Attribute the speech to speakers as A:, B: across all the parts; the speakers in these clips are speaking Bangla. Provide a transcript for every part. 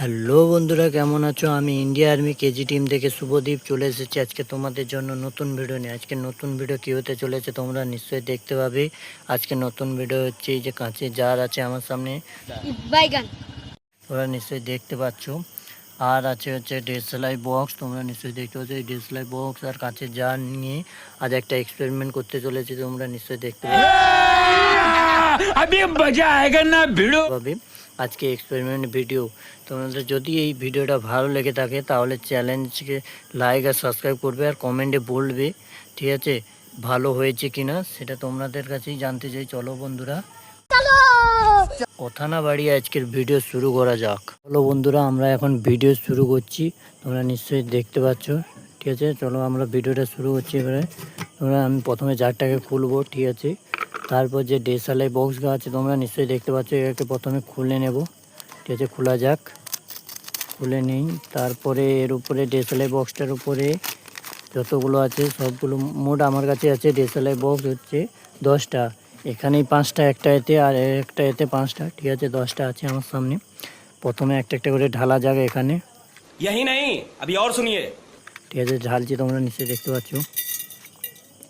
A: হ্যালো বন্ধুরা কেমন আছো? আমি ইন্ডিয়া আর্মি কেজি টিম থেকে শুভদীপ চলে এসেছি আজকে তোমাদের জন্য নতুন ভিডিও নিয়ে। আজকে নতুন ভিডিও কী হতে চলেছে তোমরা নিশ্চয়ই দেখতে পাবে। আজকে নতুন ভিডিও হচ্ছে এই যে কাঁচে জার আছে আমার সামনে।
B: বাইগান।
A: তোমরা নিশ্চয়ই দেখতে পাচ্ছ। আর আছে হচ্ছে ডিএসএলআই বক্স তোমরা নিশ্চয়ই দেখতে পাচ্ছ এই ডিএসএলআই বক্স আর কাঁচের জার নিয়ে আজ একটা এক্সপেরিমেন্ট করতে চলেছি তোমরা নিশ্চয়ই দেখতে পাবে। আজকে এক্সপেরিমেন্ট ভিডিও তোমাদের যদি এই ভিডিওটা ভালো লেগে থাকে, তাহলে চ্যালেঞ্জকে লাইক আর সাবস্ক্রাইব করবে আর কমেন্টে বলবে, ঠিক আছে, ভালো হয়েছে কিনা সেটা তোমাদের কাছেই জানতে চাই। চলো বন্ধুরা। কথা না বাড়িয়ে আজকের ভিডিও শুরু করা যাক। চলো বন্ধুরা, আমরা এখন ভিডিও শুরু করছি। তোমরা নিশ্চয়ই দেখতে পাচ্ছ, ঠিক আছে? চলো আমরা ভিডিওটা শুরু করছি এবারে। তোমরা আমি প্রথমে জারটাকে খুলবো, ঠিক আছে? তারপর যে ডেসালাই বক্সগুলো আছে তোমরা নিশ্চয়ই দেখতে পাচ্ছ এটাকে প্রথমে খুলে নেব ঠিক আছে খোলা যাক খুলে নিই তারপরে এর উপরে ডেসালাই বক্সটার উপরে যতগুলো আছে সবগুলো মোট আমার কাছে আছে ডেসালাই বক্স হচ্ছে দশটা এখানেই পাঁচটা একটা এতে আর একটা এতে পাঁচটা ঠিক আছে দশটা আছে আমার সামনে প্রথমে একটা একটা করে ঢালা যাক এখানে
C: यही नहीं अभी और सुनिए
A: ঠিক আছে ঢালছি তোমরা নিশ্চয়ই দেখতে পাচ্ছ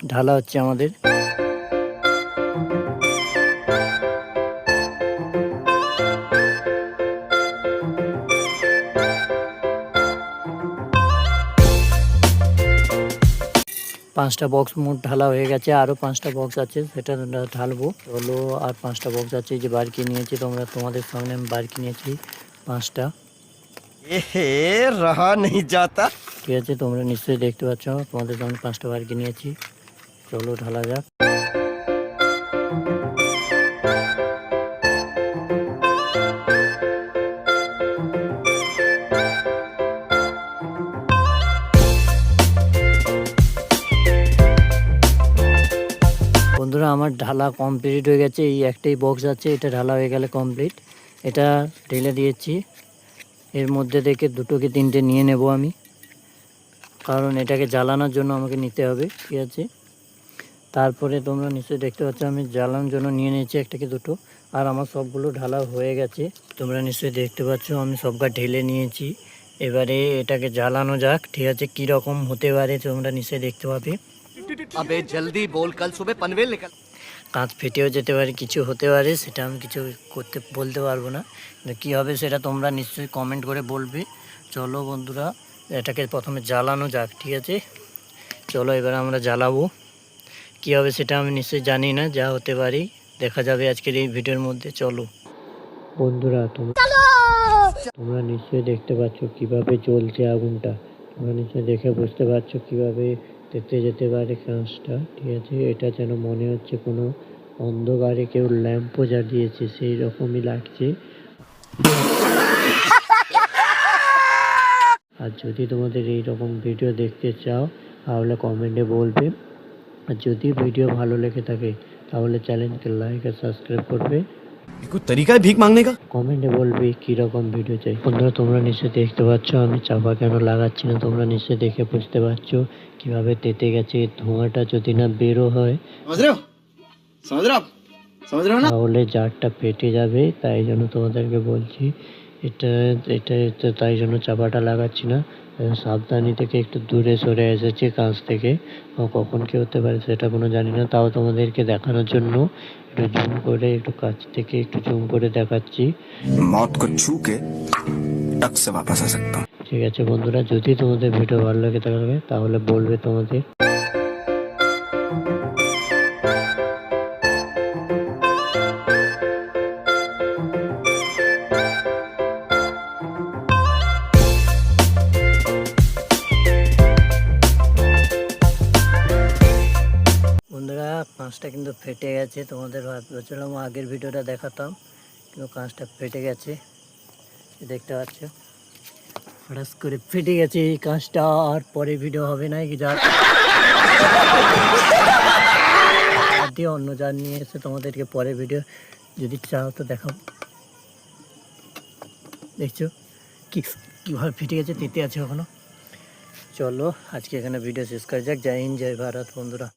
A: ঢালা হচ্ছে আমাদের পাঁচটা বক্স মোট ঢালা হয়ে গেছে আরও পাঁচটা বক্স আছে সেটা ঢালবো। হলো আর পাঁচটা বক্স আছে যে বাড়কি নিয়েছি তোমরা তোমাদের সামনে আমি বাড়কি নিয়েছি পাঁচটা। ঠিক আছে তোমরা নিশ্চয়ই দেখতে পাচ্ছ তোমাদের সামনে পাঁচটা বাড়কি নিয়েছি। চলো ঢালা যাক। বন্ধুরা, আমার ঢালা কমপ্লিট হয়ে গেছে। এই একটাই বক্স আছে, এটা ঢালা হয়ে গেলে কমপ্লিট এটা ঢেলে দিয়েছি। এর মধ্যে থেকে দুটো কি তিনটে নিয়ে নেব আমি। কারণ এটাকে জ্বালানোর জন্য আমাকে নিতে হবে, ঠিক আছে? তারপরে তোমরা নিশ্চয়ই দেখতে পাচ্ছ, আমি জ্বালানোর জন্য নিয়ে নিয়েছি একটা কি দুটো। আর আমার সবগুলো ঢালা হয়ে গেছে। তোমরা নিশ্চয়ই দেখতে পাচ্ছ, আমি সবটা ঢেলে নিয়েছি। এবারে এটাকে জ্বালানো যাক, ঠিক আছে? কী রকম হতে পারে তোমরা নিশ্চয়ই দেখতে পাবে।
D: আবে জলদি বল কাল সুবে পনভেল নিকল
A: কাঁচ ফেটেও যেতে পারে কিছু হতে পারে সেটা আমি কিছু করতে বলতে পারব না। কী হবে সেটা তোমরা নিশ্চয়ই কমেন্ট করে বলবে। চলো বন্ধুরা এটাকে প্রথমে জ্বালানো যাক ঠিক আছে? চলো এবার আমরা জ্বালাবো। কী হবে সেটা আমি নিশ্চয়ই জানি না যা হতে পারি দেখা যাবে আজকের এই ভিডিওর মধ্যে চলো। বন্ধুরা তোমরা তোমরা নিশ্চয়ই দেখতে পাচ্ছ কীভাবে জ্বলছে আগুনটা। তোমরা নিশ্চয়ই দেখে বুঝতে পারছ কীভাবে তেতে যেতে পারে কাঁচটা, ঠিক আছে? এটা যেন মনে হচ্ছে কোনো অন্ধকারে কেউ ল্যাম্পও জ্বালিয়েছে সেই রকমই লাগছে। আর যদি তোমাদের এই রকম ভিডিও দেখতে চাও, তাহলে কমেন্টে বলবে। আর যদি ভিডিও ভালো লেগে থাকে, তাহলে চ্যানেলকে লাইক আর সাবস্ক্রাইব করবে।
D: কোন তরিকা ভিক মাংনে কা
A: কমেন্টে বলবি কি রকম ভিডিও চাই। বন্ধুরা তোমরা নিশ্চয়ই দেখতে পাচ্ছ আমি চাপা কেন লাগাচ্ছি না? তোমরা নিশ্চয়ই দেখে বুঝতে পারছ কীভাবে তেতে গেছে ধোঁয়াটা যদি না বেরো হয়। তাহলে জারটা পেটে যাবে তাই জন্য তোমাদেরকে বলছি এটা এটা তাই জন্য চাপাটা লাগাচ্ছি না। সাবধানী থেকে একটু দূরে সরে এসেছে কাছ থেকে ও কখন কি হতে পারে সেটা কোনো জানি না তাও তোমাদেরকে দেখানোর জন্য একটু জুম করে একটু কাছ থেকে একটু জুম করে দেখাচ্ছি
E: मौत को छू के टक से वापस आ सकता हूँ
A: ঠিক আছে বন্ধুরা যদি তোমাদের ভিডিও ভালো লাগে থাকে তাহলে বলবে তোমাদের কাঁচটা কিন্তু ফেটে গেছে। তোমাদের ভাবছিলাম আগের ভিডিওটা দেখাতাম, কিন্তু কাঁচটা ফেটে গেছে। দেখতে পাচ্ছ। হঠাৎ করে ফেটে গেছে এই কাঁচটা, আর পরে ভিডিও হবে না কি যা দিয়ে অন্য যার নিয়ে এসে তোমাদেরকে পরে ভিডিও যদি চাও তো দেখাও। দেখছ? কি কীভাবে ফেটে গেছে তেতে আছে এখনও। চলো, আজকে এখানে ভিডিও শেষ করা যাক। জয় হিন্দ, জয় ভারত, বন্ধুরা।